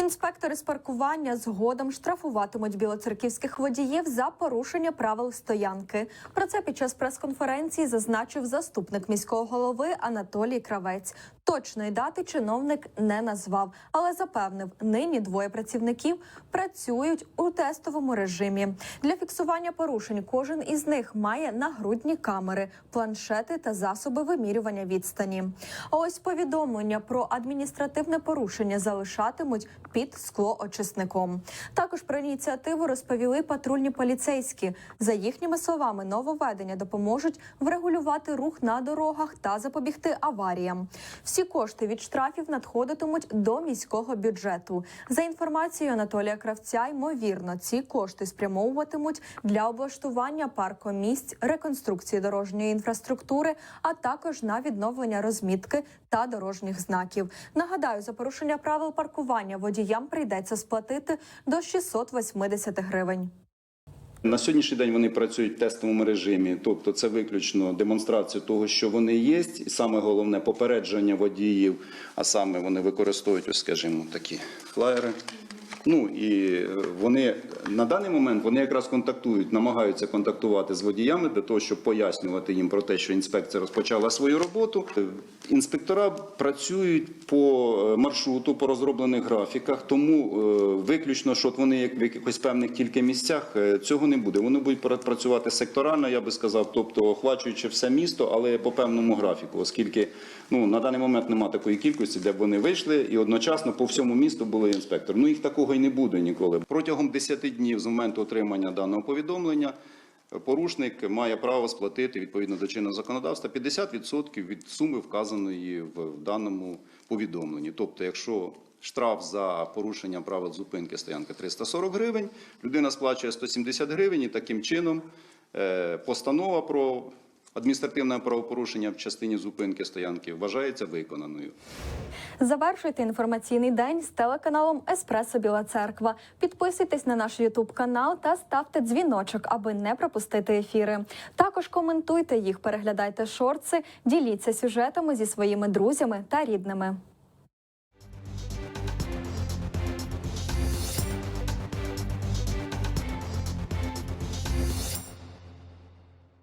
Інспектори з паркування згодом штрафуватимуть білоцерківських водіїв за порушення правил стоянки. Про це під час прес-конференції зазначив заступник міського голови Анатолій Кравець. Точної дати чиновник не назвав, але запевнив, нині двоє працівників працюють у тестовому режимі. Для фіксування порушень кожен із них має нагрудні камери, планшети та засоби вимірювання відстані. А ось повідомлення про адміністративне порушення залишатимуть під склоочисником. Також про ініціативу розповіли патрульні поліцейські. За їхніми словами, нововведення допоможуть врегулювати рух на дорогах та запобігти аваріям. Всі кошти від штрафів надходитимуть до міського бюджету. За інформацією Анатолія Кравця, ймовірно, ці кошти спрямовуватимуть для облаштування паркомісць, реконструкції дорожньої інфраструктури, а також на відновлення розмітки та дорожніх знаків. Нагадаю, за порушення правил паркування водіям прийдеться сплатити до 680 гривень. На сьогоднішній день вони працюють в тестовому режимі, тобто це виключно демонстрація того, що вони є, і саме головне попередження водіїв, а саме вони використовують, ось, скажімо, такі флаєри. Ну і е, вони на даний момент вони якраз контактують, намагаються контактувати з водіями для того, щоб пояснювати їм про те, що інспекція розпочала свою роботу. Е, Інспектора працюють по е, маршруту, по розроблених графіках, тому виключно, що вони в якихось певних тільки місцях, цього не буде. Вони будуть пра- працювати секторально, я би сказав, тобто охвачуючи все місто, але по певному графіку, оскільки ну на даний момент немає такої кількості, де б вони вийшли і одночасно по всьому місту були інспектори. Ну їх такого і не буде ніколи. Протягом 10 днів з моменту отримання даного повідомлення. Порушник має право сплатити відповідно до чинного законодавства 50% від суми вказаної в даному повідомленні. Тобто, якщо штраф за порушення правил зупинки стоянки 340 гривень, людина сплачує 170 гривень і таким чином е, постанова про адміністративне правопорушення в частині зупинки стоянки вважається виконаною. Завершуйте інформаційний день з телеканалом Еспресо Біла Церква. Підписуйтесь на наш Ютуб канал та ставте дзвіночок, аби не пропустити ефіри. Також коментуйте їх, переглядайте шорти, діліться сюжетами зі своїми друзями та рідними.